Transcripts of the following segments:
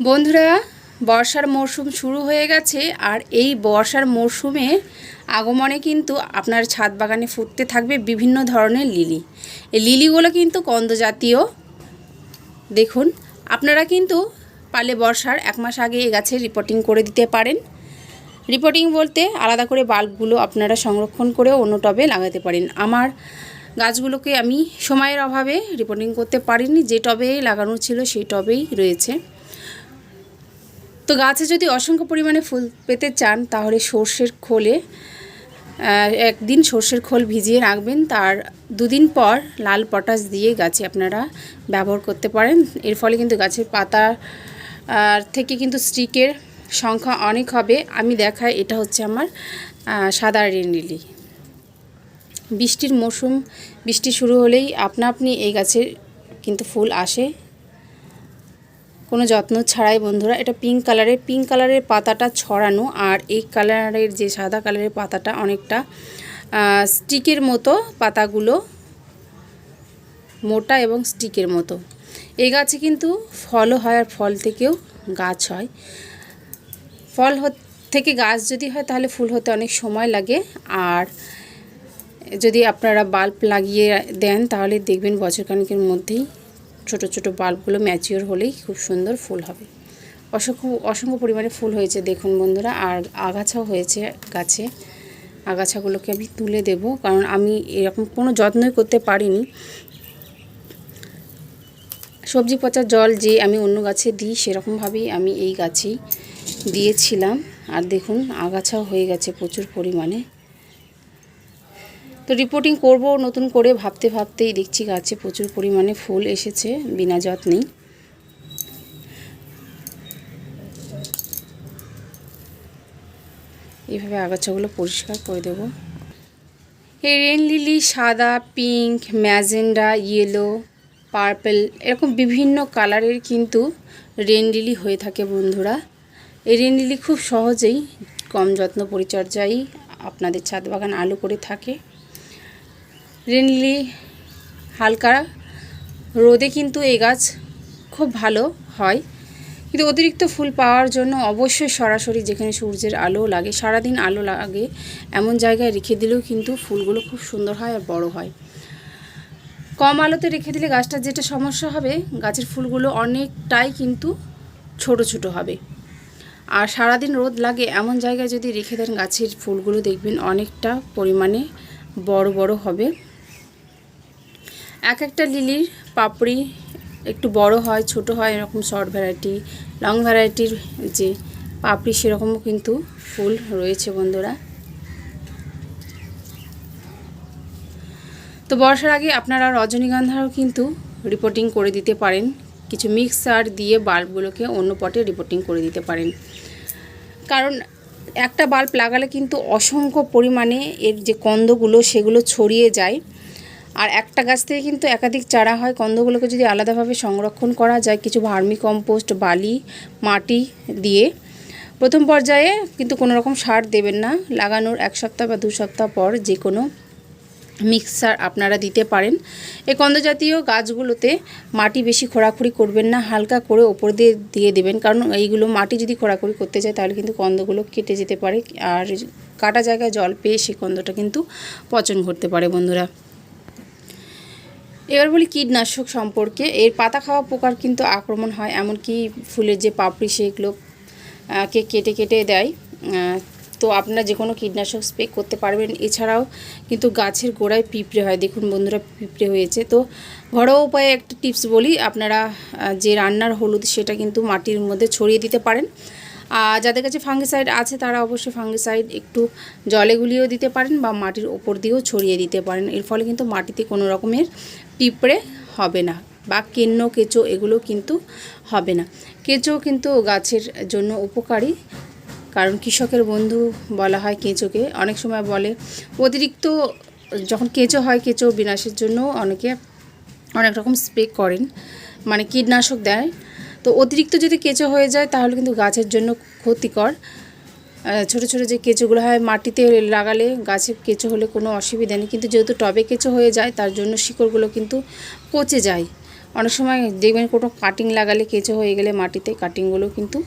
বন্ধুরা, বর্ষার মরশুম শুরু হয়ে গেছে আর এই বর্ষার মরশুমে আগমনে কিন্তু আপনার ছাদ বাগানে ফুটতে থাকবে বিভিন্ন ধরনের লিলি। এই লিলিগুলো কিন্তু কন্দজাতীয়। দেখুন, আপনারা কিন্তু পালে বর্ষার এক মাস আগে এ গাছে রিপোর্টিং করে দিতে পারেন। রিপোর্টিং বলতে আলাদা করে বাল্বগুলো আপনারা সংরক্ষণ করে অন্য টবে লাগাতে পারেন। আমার গাছগুলোকে আমি সময়ের অভাবে রিপোর্টিং করতে পারিনি। যে টবে লাগানো ছিল সেই টবেই রয়েছে। তো গাছে যদি অসংখ্য পরিমাণে ফুল পেতে চান, তাহলে সর্ষের খোলে একদিন সর্ষের খোল ভিজিয়ে রাখবেন। তার দুদিন পর লাল পটাশ দিয়ে গাছে আপনারা ব্যবহার করতে পারেন। এর ফলে কিন্তু গাছের পাতা থেকে কিন্তু স্টিকের সংখ্যা অনেক হবে। আমি দেখাই, এটা হচ্ছে আমার সাদা রেনলিলি বৃষ্টির মৌসুম, বৃষ্টি শুরু হলেই আপনা আপনি এই গাছের কিন্তু ফুল আসে। কোনো যত্ন ছাড়াই বন্ধুরা, এটা পিঙ্ক কালারের পিঙ্ক কালারের পাতাটা ছড়ানো আর এই কালারের যে সাদা কালারের পাতাটা অনেকটা স্টিকের মতো পাতাগুলো, মোটা এবং স্টিকের মতো। এই গাছে কিন্তু ফলও হয় আর ফল থেকেও গাছ হয়। ফল থেকে গাছ যদি হয় তাহলে ফুল হতে অনেক সময় লাগে আর যদি আপনারা বাল্ব লাগিয়ে দেন তাহলে দেখবেন বছরখানেকের মধ্যেই ছোট ছোট বাল্বগুলো ম্যাচিওর হলেই খুব সুন্দর ফুল হবে। অসংখ্য অসংখ্য পরিমাণে ফুল হয়েছে, দেখুন বন্ধুরা, আর আগাছাও হয়েছে গাছে। আগাছাগুলোকে আমি তুলে দেব, কারণ আমি এরকম কোনো যত্নই করতে পারিনি। সবজি পচা জল যে আমি অন্য গাছে দিই, সেরকমভাবেই আমি এই গাছেই দিয়েছিলাম। আর দেখুন, আগাছাও হয়ে গেছে প্রচুর পরিমাণে। তো রিপোর্টিং করব, নতুন করে ভাবতে ভাবতেই দেখছি গাছে প্রচুর পরিমাণে ফুল এসেছে, বিনা যত্নেই। এইভাবে আগাছাগুলো পরিষ্কার করে দেব। এই রেন লিলি সাদা পিঙ্ক ম্যাজেন্ডা ইয়েলো পার্পেল এরকম বিভিন্ন কালারের কিন্তু রেন লিলি হয়ে থাকে বন্ধুরা। এই রেন লিলি খুব সহজেই, কম যত্ন পরিচর্যায় আপনাদের ছাদ বাগান আলো করে থাকে। রেনলি হালকা। রোদে কিন্তু এই গাছ খুব ভালো হয়। কিন্তু অতিরিক্ত ফুল পাওয়ার জন্য অবশ্যই সরাসরি যেখানে সূর্যের আলো লাগে, সারাদিন আলো লাগে, এমন জায়গায় রেখে দিলেও কিন্তু ফুলগুলো খুব সুন্দর হয় আর বড় হয়। কম আলোতে রেখে দিলে গাছটার যেটা সমস্যা হবে, গাছের ফুলগুলো অনেকটাই কিন্তু ছোট ছোট হবে। আর সারাদিন রোদ লাগে, এমন জায়গায় যদি রেখে দেন গাছের ফুলগুলো দেখবেন অনেকটা পরিমাণে বড় বড় হবে। এক একটা লিলির পাপড়ি একটু বড় হয়, ছোট হয়, এরকম শর্ট ভ্যারাইটি লং ভ্যারাইটির যে পাপড়ি সেরকমও কিন্তু ফুল রয়েছে বন্ধুরা। তো বর্ষার আগে আপনারা রজনীগন্ধারও কিন্তু রিপোর্টিং করে দিতে পারেন। কিছু মিক্সার দিয়ে বাল্বগুলোকে অন্য পটে রিপোর্টিং করে দিতে পারেন। কারণ একটা বাল্ব লাগালে কিন্তু অসংখ্য পরিমাণে এর যে কন্দগুলো সেগুলো ছড়িয়ে যায়। আর একটা গাছ থেকে কিন্তু একাধিক চারা হয়। কন্দগুলোকে যদি আলাদাভাবে সংরক্ষণ করা যায়, কিছু ভার্মি কম্পোস্ট, বালি, মাটি দিয়ে প্রথম পর্যায়ে কিন্তু কোনো রকম সার দেবেন না। লাগানোর এক সপ্তাহ বা দু সপ্তাহ পর যে কোনো মিক্সার আপনারা দিতে পারেন। এই কন্দজাতীয় গাছগুলোতে মাটি বেশি খোঁড়াখুড়ি করবেন না, হালকা করে ওপর দিয়ে দিয়ে দেবেন। কারণ এইগুলো মাটি যদি খোঁড়াখুড়ি করতে যায়, তাহলে কিন্তু কন্দগুলো কেটে যেতে পারে। আর কাটা জায়গায় জল পেয়ে সেই কন্দটা কিন্তু পচন ঘটতে পারে বন্ধুরা। এবার বলি কীটনাশক সম্পর্কে। এর পাতা খাওয়া পোকার কিন্তু আক্রমণ হয়, এমনকি ফুলের যে পাপড়ি সেগুলো কে কেটে কেটে দেয়। তো আপনারা যে কোনো কীটনাশক স্প্রে করতে পারবেন। এছাড়াও কিন্তু গাছের গোড়ায় পিঁপড়ে হয়। দেখুন বন্ধুরা, পিঁপড়ে হয়েছে। তো ঘরোয়া উপায়ে একটা টিপস বলি, আপনারা যে রান্নার হলুদ সেটা কিন্তু মাটির মধ্যে ছড়িয়ে দিতে পারেন। যাদের কাছে ফাঙ্গিসাইড আছে, তারা অবশ্যই ফাঙ্গিসাইড একটু জলে গুলিয়েও দিতে পারেন বা মাটির ওপর দিয়েও ছড়িয়ে দিতে পারেন। এর ফলে কিন্তু মাটিতে কোনো রকমের পিঁপড়ে হবে না বা কেন্ন, কেঁচো এগুলো কিন্তু হবে না। কেঁচো কিন্তু গাছের জন্য উপকারী, কারণ কৃষকের বন্ধু বলা হয় কেঁচোকে। অনেক সময় বলে, অতিরিক্ত যখন কেঁচো হয়, কেঁচো বিনাশের জন্য অনেকে অনেক রকম স্প্রে করেন মানে কীটনাশক দেয়। তো অতিরিক্ত যদি কেঁচো হয়ে যায়, তাহলে কিন্তু গাছের জন্য ক্ষতিকর। ছোট ছোট যে কেঁচোগুলো হয়, মাটিতে লাগালে গাছে কেঁচো হলে কোনো অসুবিধা নেই। কিন্তু যেহেতু টবে কেঁচো হয়ে যায়, তার জন্য শিকড়গুলো কিন্তু পচে যায়। অনেক সময় দেখবেন কোনো কাটিং লাগালে কেঁচো হয়ে গেলে মাটিতে কাটিংগুলো কিন্তু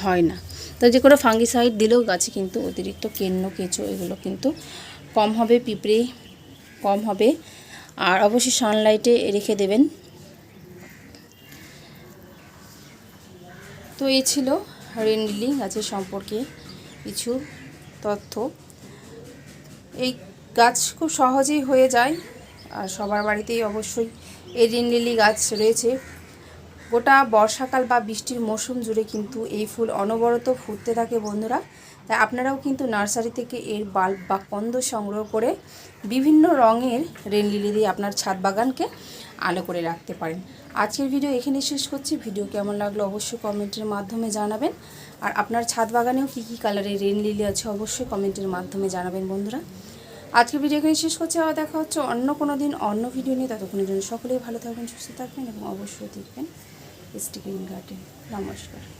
হয় না। তো যে কোনো ফাঙ্গিসাইড দিলেও গাছে কিন্তু অতিরিক্ত কেন্ন, কেঁচো এগুলো কিন্তু কম হবে, পিঁপড়ে কম হবে। আর অবশ্যই সানলাইটে রেখে দেবেন। তো এই ছিল রেন লিলি গাছের সম্পর্কে কিছু তথ্য। এই গাছ খুব সহজেই হয়ে যায় আর সবার বাড়িতেই অবশ্যই এই রেন লিলি গাছ রয়েছে। গোটা বর্ষাকাল বা বৃষ্টির মৌসুম জুড়ে কিন্তু এই ফুল অনবরত ফুটতে থাকে বন্ধুরা। তাই আপনারাও কিন্তু নার্সারি থেকে এর বাল্ব বা কন্দ সংগ্রহ করে বিভিন্ন রঙের রেন লিলি দিয়ে আপনার ছাদ বাগানকে আলো করে রাখতে পারেন। আজকের ভিডিও এখানে শেষ করছি। ভিডিও কেমন লাগল অবশ্যই কমেন্টের মাধ্যমে জানাবেন। আর আপনার ছাদ বাগানেও কী কী কালারের রেন লিলি আছে অবশ্যই কমেন্টের মাধ্যমে জানাবেন বন্ধুরা। আজকের ভিডিও এখানে শেষ করছি। আবার দেখা হচ্ছে অন্য কোনো দিন অন্য ভিডিও নিয়ে। ততক্ষণের জন্য সকলেই ভালো থাকবেন, সুস্থ থাকবেন এবং অবশ্যই দেখবেন স্টিকিং গার্ডেন। নমস্কার।